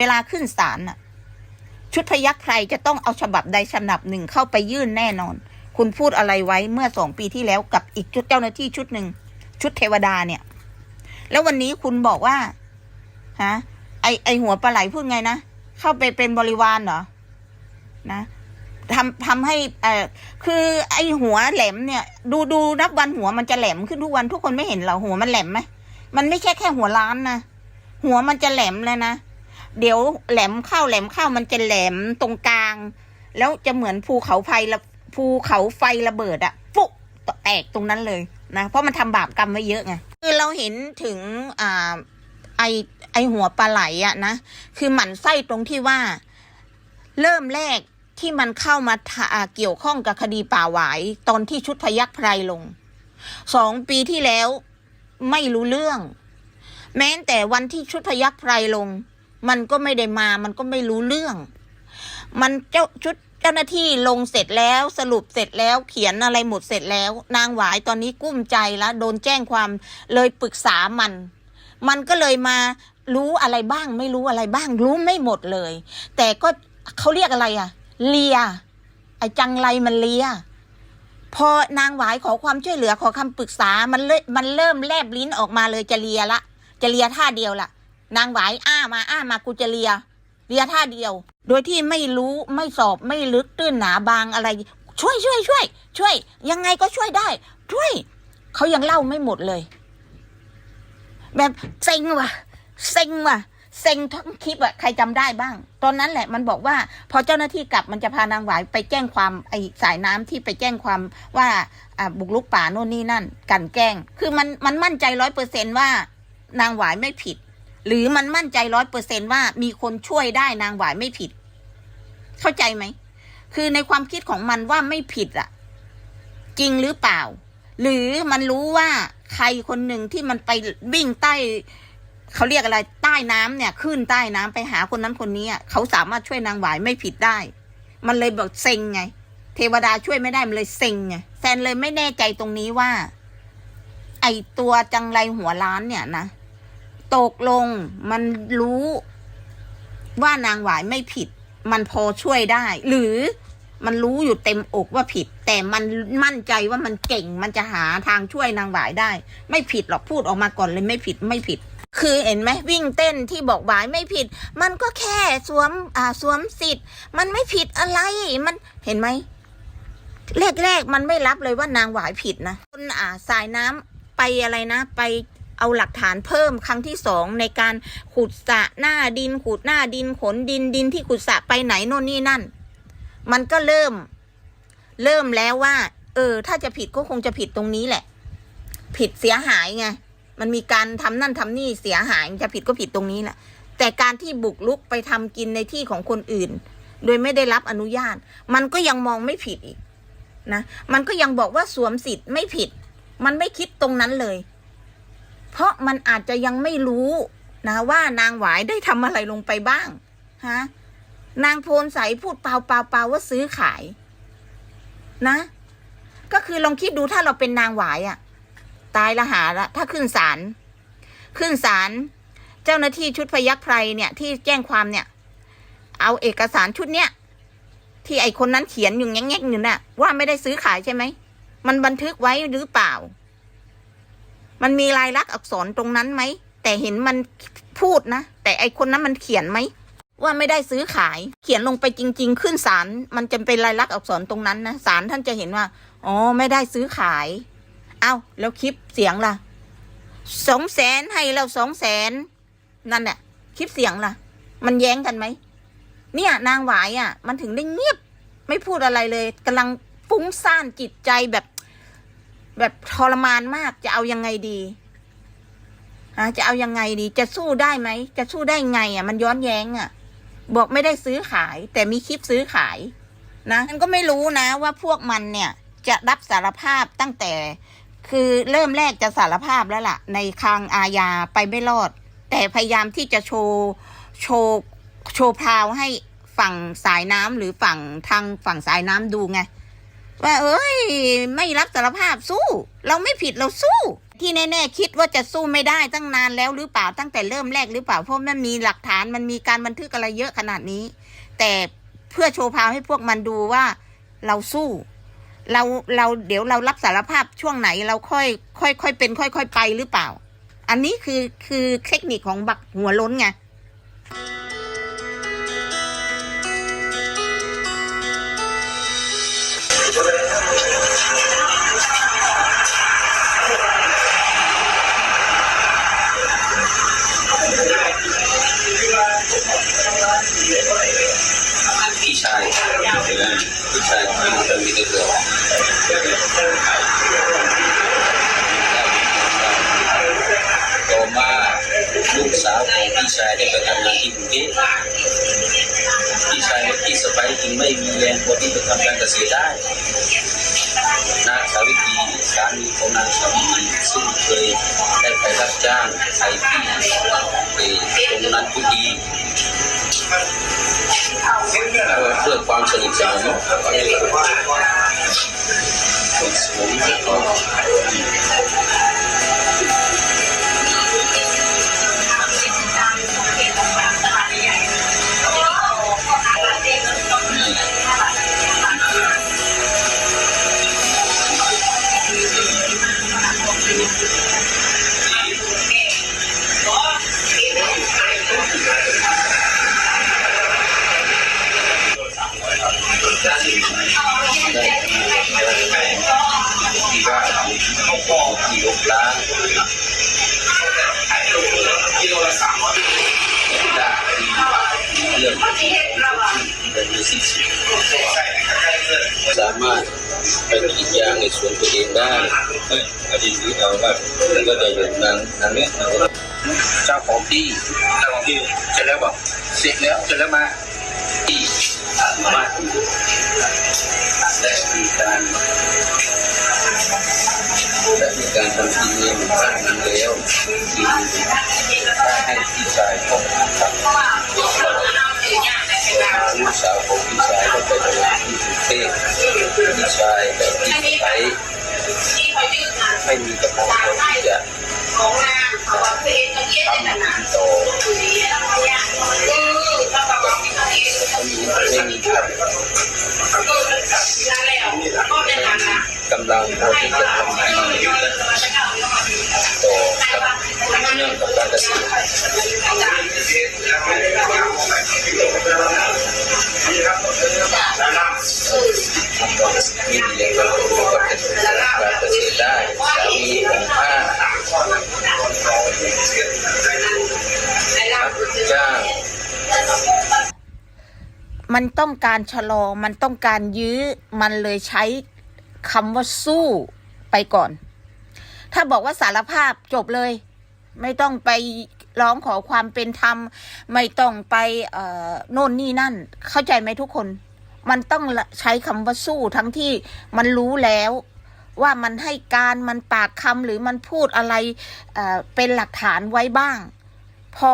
เวลาขึ้นศาลน่ะ ชุดพยัคฆ์ใครจะต้องเอาฉบับใดฉบับหนึ่งเข้าไปยื่นแน่นอน คุณพูดอะไรไว้เมื่อสองปีที่แล้วกับอีกชุดเจ้าหน้าที่ชุดหนึ่งชุดเทวดาเนี่ย แล้ววันนี้คุณบอกว่าฮะไอไอหัวปลาไหลพูดไงนะเข้าไปเป็นบริวารเหรอนะทำทำให้เอ่อคือไอหัวแหลมเนี่ย ดูดูนับวันหัวมันจะแหลมขึ้นทุกวันทุกคนไม่เห็นเหรอหัวมันแหลมไหมมันไม่ใช่แค่หัวล้านนะหัวมันจะแหลมเลยนะ เดี๋ยวแหลมเข้าแหลมเข้ามันจะแหลมตรงกลาง แล้วจะเหมือนภูเขาไฟระภูเขาไฟระเบิดอะฟุกแตกตรงนั้นเลยนะ เพราะมันทำบาปกรรมไว้เยอะไงคือเราเห็นถึงอ่าไอไอหัวปลาไหลอะนะคือหมันไส้ตรงที่ว่า เริ่มแรกที่มันเข้ามาาเกี่ยวข้องกับคดีป่าหวาย ตอนที่ชุดพยักไพรลงสองปีที่แล้วไม่รู้เรื่อง แม้แต่วันที่ชุดพยักไพรลง มันก็ไม่ได้มามันก็ไม่รู้เรื่อง มันเจ้าชุดเจ้าหน้าที่ลงเสร็จแล้วสรุปเสร็จแล้วเขียนอะไรหมดเสร็จแล้ว นางหวายตอนนี้กุ้มใจแล้วโดนแจ้งความเลยปรึกษามัน มันก็เลยมารู้อะไรบ้าง ไม่รู้อะไรบ้าง รู้ไม่หมดเลย แต่ก็เขาเรียกอะไรอะเลีย ไอจังไรมันเลีย พอนางหวายขอความช่วยเหลือขอคำปรึกษามันเลยมันเริ่มแลบลิ้นออกมาเลยจะเลียละ จะเลียท่าเดียวละ นางหวายอ้ามาอ้ามากูจะเลียเลียท่าเดียว โดยที่ไม่รู้ไม่สอบไม่ลึกตื้นหนาบางอะไร ช่วยช่วยช่วย ช่วย ยังไงก็ช่วยได้ ช่วยเขายังเล่าไม่หมดเลย แบบเซ็งว่ะเซ็งว่ะเซ็งทั้งคลิปอะใครจำได้บ้าง ตอนนั้นแหละมันบอกว่า พอเจ้าหน้าที่กลับมันจะพานางหวายไปแจ้งความไอ้สายน้ำที่ไปแจ้งความว่าบุกลุกป่าโน่นนี่นั่น กันแกล้ง คือมันมันมั่นใจร้อยเปอร์เซนว่า นางหวายไม่ผิด หรือมันมั่นใจร้อยเปอร์เซนว่ามีคนช่วยได้นางหวายไม่ผิด เข้าใจไหม คือในความคิดของมันว่าไม่ผิดอะจริงหรือเปล่า หรือมันรู้ว่าใครคนหนึ่งที่มันไปวิ่งใต้เขาเรียกอะไรใต้น้ำเนี่ย ขึ้นใต้น้ำไปหาคนนั้นคนนี้อะเขาสามารถช่วยนางหวายไม่ผิดได้ มันเลยบอกเซ็งไง เทวดาช่วยไม่ได้มันเลยเซ็งไงแซนเลยไม่แน่ใจตรงนี้ว่า ไอตัวจังไรหัวล้านเนี่ยนะ ตกลงมันรู้ว่านางหวายไม่ผิด มันพอช่วยได้ หรือมันรู้อยู่เต็มอกว่าผิด แต่มันมั่นใจว่ามันเก่งมันจะหาทางช่วยนางหวายได้ ไม่ผิดหรอกพูดออกมาก่อนเลยไม่ผิดไม่ผิด คือเห็นไหมวิ่งเต้นที่บอกหวายไม่ผิด มันก็แค่สวมอ่าสวมสิทธิ์ มันไม่ผิดอะไรมันเห็นไหมแรกๆมันไม่รับเลยว่านางหวายผิดนะคนอ่าสายน้ำไปอะไรนะ ไป เอาหลักฐานเพิ่มครั้งที่สองในการขุดสะหน้าดิน ขุดหน้าดินขนดินดินที่ขุดสะไปไหนโน่นนี่นั่น มันก็เริ่ม เริ่มแล้วว่า เออ ถ้าจะผิดก็คงจะผิดตรงนี้แหละ ผิดเสียหายไงมันมีการทำนั่นทำนี่เสียหายจะผิดก็ผิดตรงนี้แหละ แต่การที่บุกลุกไปทำกินในที่ของคนอื่น โดยไม่ได้รับอนุญาต มันก็ยังมองไม่ผิดอีกนะ มันก็ยังบอกว่าสวมสิทธิ์ไม่ผิด มันไม่คิดตรงนั้นเลย เพราะมันอาจจะยังไม่รู้นะว่านางหวายได้ทำอะไรลงไปบ้างฮะนางโพนใสพูดเปล่าเปล่าเปล่าว่าซื้อขาย นะ ก็คือลองคิดดูถ้าเราเป็นนางหวายอะตายละหาละถ้าขึ้นศาลขึ้นศาลเจ้าหน้าที่ชุดพยัคฆ์ไพรเนี่ยที่แจ้งความเนี่ย เอาเอกสารชุดเนี้ยที่ไอคนนั้นเขียนอยู่แง่ๆอยู่น่ะว่าไม่ได้ซื้อขายใช่ไหมมันบันทึกไว้หรือเปล่า มันมีลายลักษณ์อักษรตรงนั้นไหม แต่เห็นมันพูดนะ แต่ไอคนนั้นมันเขียนไหม ว่าไม่ได้ซื้อขาย เขียนลงไปจริง ๆ ขึ้นศาลมันจะเป็นลายลักษณ์อักษรตรงนั้นนะศาลท่านจะเห็นว่า อ๋อ ไม่ได้ซื้อขาย เอ้า แล้วคลิปเสียงล่ะสองแสนให้เราสองแสนนั่นแหละคลิปเสียงล่ะ มันแย้งกันไหมเนี่ยนางหวายอะ มันถึงได้เงียบ ไม่พูดอะไรเลยกำลังฟุ้งซ่านจิตใจแบบ แบบทรมานมากจะเอายังไงดีฮะจะเอายังไงดี จะสู้ได้ไหม จะสู้ได้ไงอะ มันย้อนแย้งอะ บอกไม่ได้ซื้อขาย แต่มีคลิปซื้อขาย นะมันก็ไม่รู้นะว่าพวกมันเนี่ย จะรับสารภาพตั้งแต่ คือเริ่มแรกจะสารภาพแล้วล่ะ ในคางอาญาไปไม่รอด แต่พยายามที่จะโชว์โชว์โชว์พราวให้ฝั่งสายน้ำหรือฝั่งทางฝั่งสายน้ำดูไง ว่าเอ้ย ไม่รับสารภาพสู้ เราไม่ผิดเราสู้ ที่แน่ๆคิดว่าจะสู้ไม่ได้ตั้งนานแล้วหรือเปล่าตั้งแต่เริ่มแรกหรือเปล่าเพราะมันมีหลักฐานมันมีการบันทึกอะไรเยอะขนาดนี้ แต่เพื่อโชว์พาวให้พวกมันดูว่าเราสู้เราเราเดี๋ยวเรารับสารภาพช่วงไหนเราค่อย ค่อยค่อยเป็น ค่อยค่อยไปหรือเปล่า อันนี้คือคือเทคนิคของบักหัวล้นไง พี่ชายพี่ชายที่เคยมีแต่เพี่ชายได้ไปทำงานที่กรุงเทพพี่ชายและพี่สะใภ้จึงไม่มีแรงพอที่จะทำการเกษตรได้นางสาวิตรีสามีของนางสาวิตรีซึ่งเคยได้ไปรับจ้างไถที่ไปตรงนั้นทุกทีเพื่อความสนิทสนม เขาบอกที่ลบล้างได้เรื่องเป็นมีสิทธิ์สามารถไปกรีดยางในสวนตัวเองได้อดีตที่เอาแบบแล้วก็จะอยู่นางนางเนี้ยเจ้าของที่เจ้าของที่เสร็จแล้วบอกเสร็จแล้วเสร็จแล้วมาที่มาและมีการ และมีการทำทีเงินบ้านนั้นแล้วที่ได้ให้พี่ชายของครับลูกสาวของพี่ชายก็ไปทำงานที่กรุงเทพพี่ชายและพี่สะใภ้ไม่มีกำลังพอที่จะทำกินต่อไม่มีครับกำลังพอที่จะทำงา มีเลี้ยงเราก็เป็นการเกษตรได้สามีของข้าจ้างมันต้องการชะลอ มันต้องการยื้อ มันเลยใช้คำว่าสู้ไปก่อน ถ้าบอกว่าสารภาพจบเลย ไม่ต้องไปร้องขอความเป็นธรรม ไม่ต้องไปเออโน่นนี่นั่น เข้าใจไหมทุกคน มันต้องใช้คำว่าสู้ทั้งที่มันรู้แล้วว่ามันให้การมันปากคำหรือมันพูดอะไรเเป็นหลักฐานไว้บ้าง พอ